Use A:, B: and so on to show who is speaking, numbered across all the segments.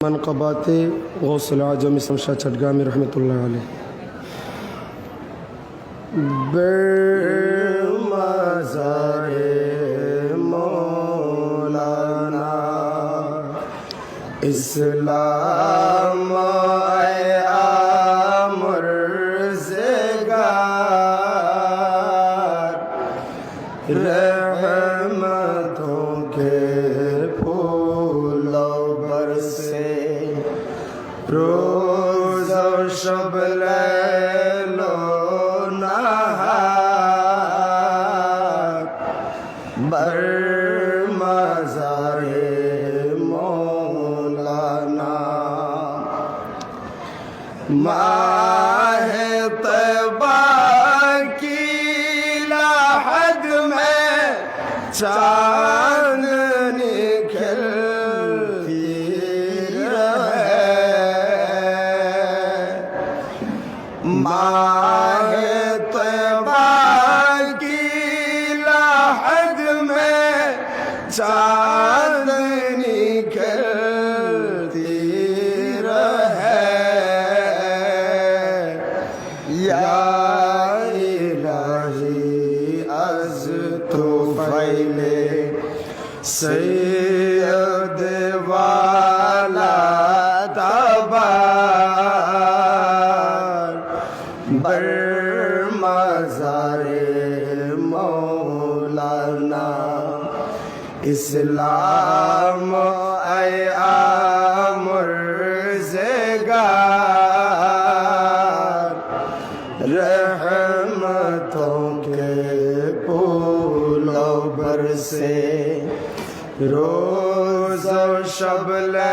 A: মান কবাতে গৌসুল আজম ইসলাম শাহ চট্টগ্রামী রহমতুল্লাহ আলী
B: মাজারে মৌলানা ইসলামা সব বর মজারে মৌলানা। মাহে তবাকি লাহদ মে চা Say ਰੋਜ਼ ਸ਼ਬ ਲੈ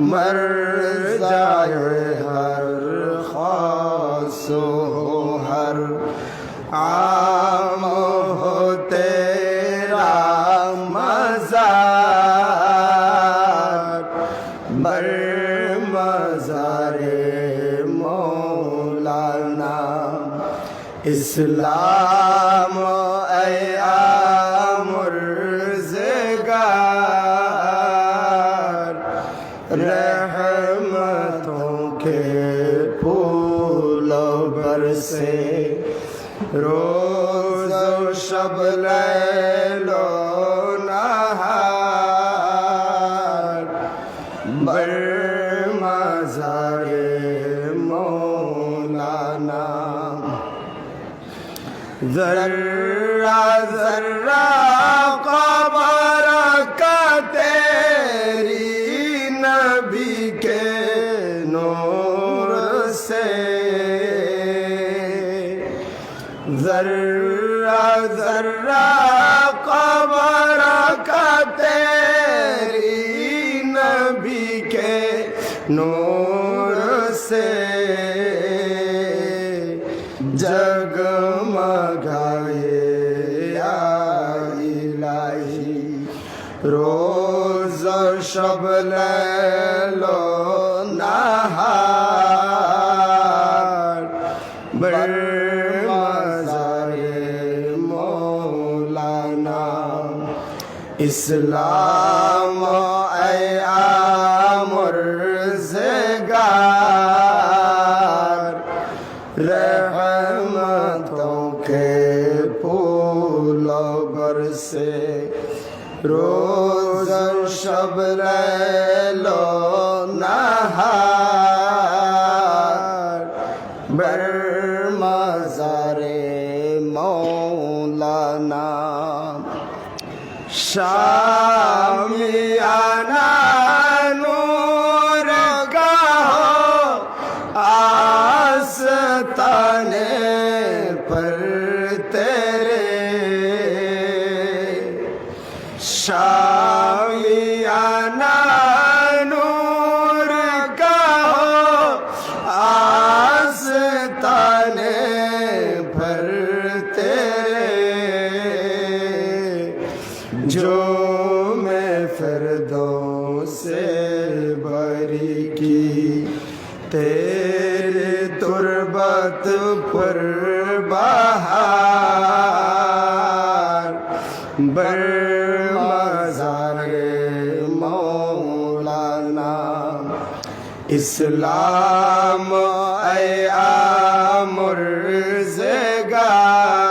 B: مرجع ہر خاص ہو ہر عام ہو تیرا مزار بر مزار مولانا اسلام روز و شب لیل و نهار بر مزار مولانا ذرہ ذرہ জগমগায়ে ইলাহি রোজ সব লো নাহার বড় মজারে মৌলানা ইসলাম আমর জেগার রে से रोज शब तेरे तुरबत पर बहार बर मजार मौलाना इस्लाम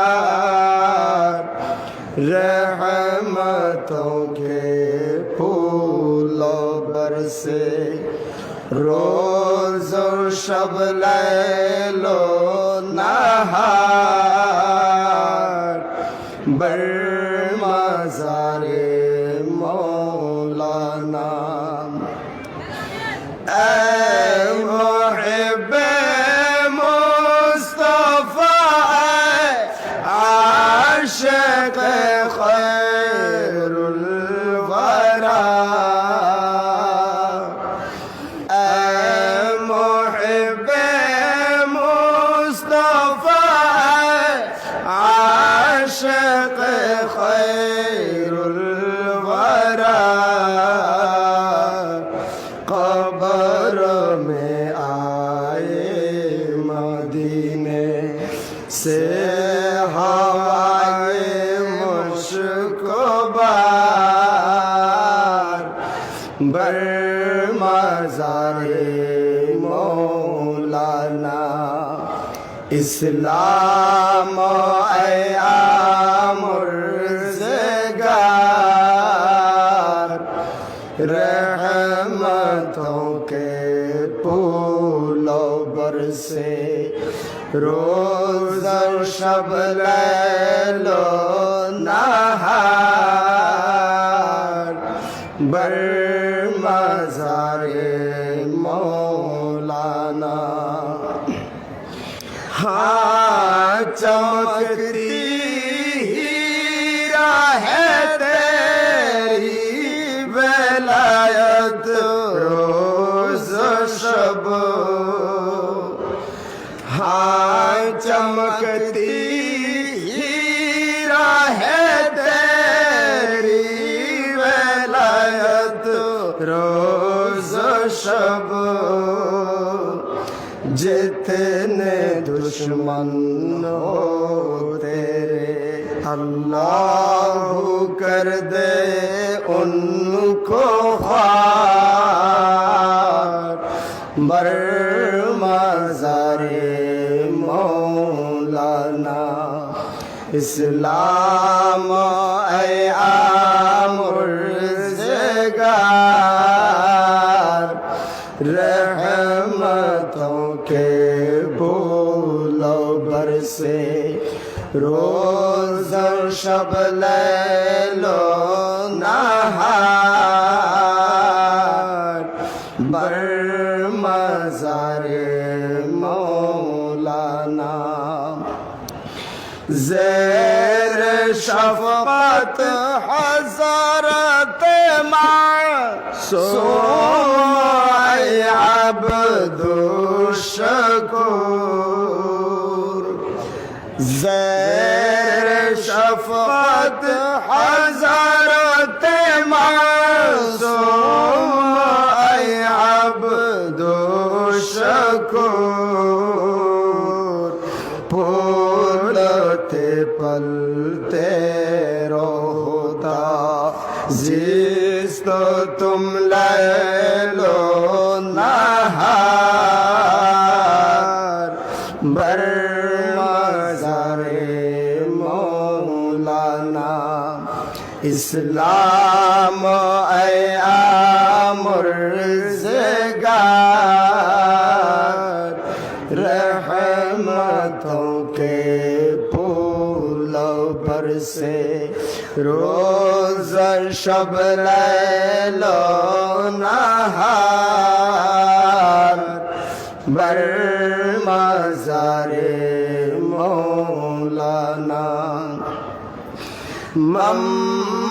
B: मुर्जगार रहमतों के फूलों बरसे रोज হুজুর সব লাইলো मदीने से हवाए मुश्कबार बर। मजारे मौलाना इस्लाम रहमतों के फूलों बरसे روز و شب لیل و نهار بر مزار مولانا ہاں چمکتی ہی راہ تیری ولایت दुश्मन हो तेरे अल्लाह कर दे उनको ख्वार बर मजारे मौलाना इस्लाम मुर्जगार روز شب لیل و نهار بر مزار مولانا زیر شفقت حضرت ما سوم عبد الشکور زير شفقة حزن इस्लाम मुर्जगार रहमतों के फूल पर से रोज शब लो नहार बर मजारे मौलाना मम्बाए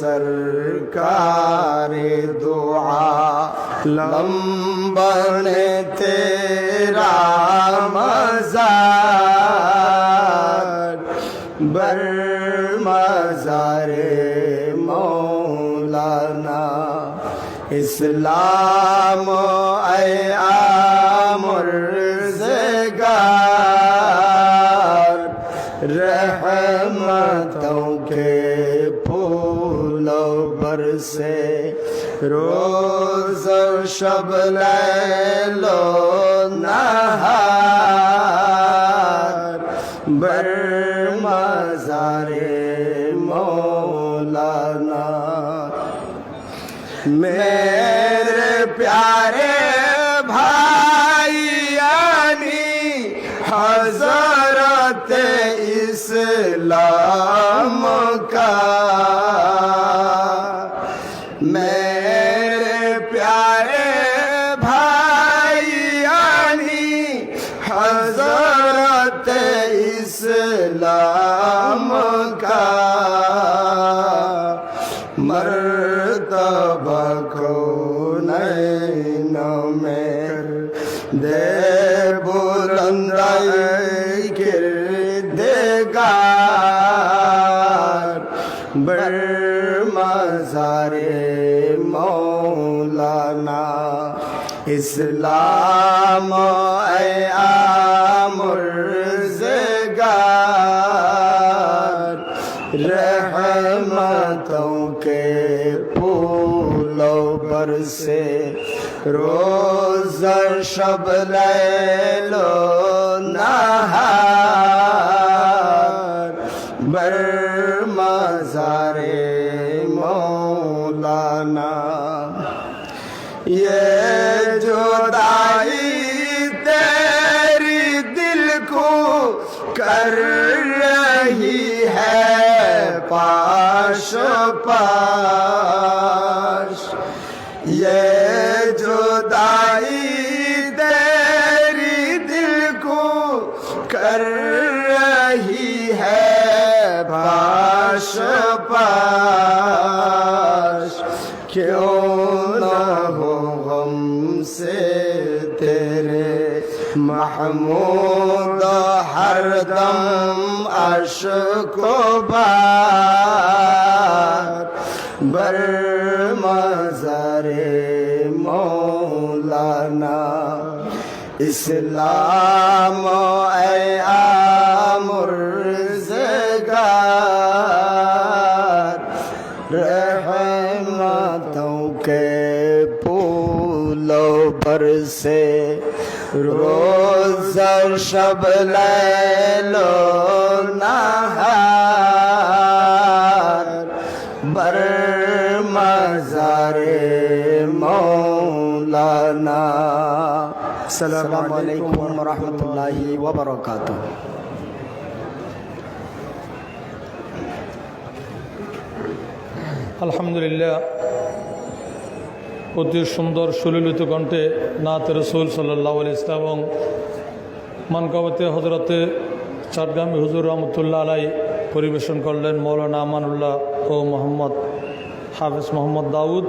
B: सरकार दुआ लंबर ने तेरा मजार बर मजारे मौलाना इस्लाम आया मुर्रा سے روز و شب لیل و نہار بر مزار مولانا میرے پیارے بھائی یعنی حضرت اسلام کا मौलाना इस्लाम ए आमुर्जगार रहमतों के फूलों पर से रोज शब लो नहार बर मजारे मौलाना ये जुदाई तेरी दिल को कर रही है पाश पाश ये जुदाई तेरी दिल को कर रही है पाश पाश क्यों محمود ہر دم عشق و بار بر مزار مولانا اسلام اے آمرزگار رحمتوں کے پولوں پر سے رو সব লো নাহার। বর মাজারে মৌলানা। আসসালামু আলাইকুম রহমতুল্লাহি
C: আলহামদুলিল্লাহ অতি সুন্দর সুলিলিত কণ্ঠে নাত রসুল সাল্লাহ ইসলাম এবং মানকাবতে হজরতে চাটগামী হুজুর রহমতুল্লাহ আলাই পরিবেশন করলেন মৌলানা আমানুল্লাহ ও মোহাম্মদ হাফিজ মোহাম্মদ দাউদ।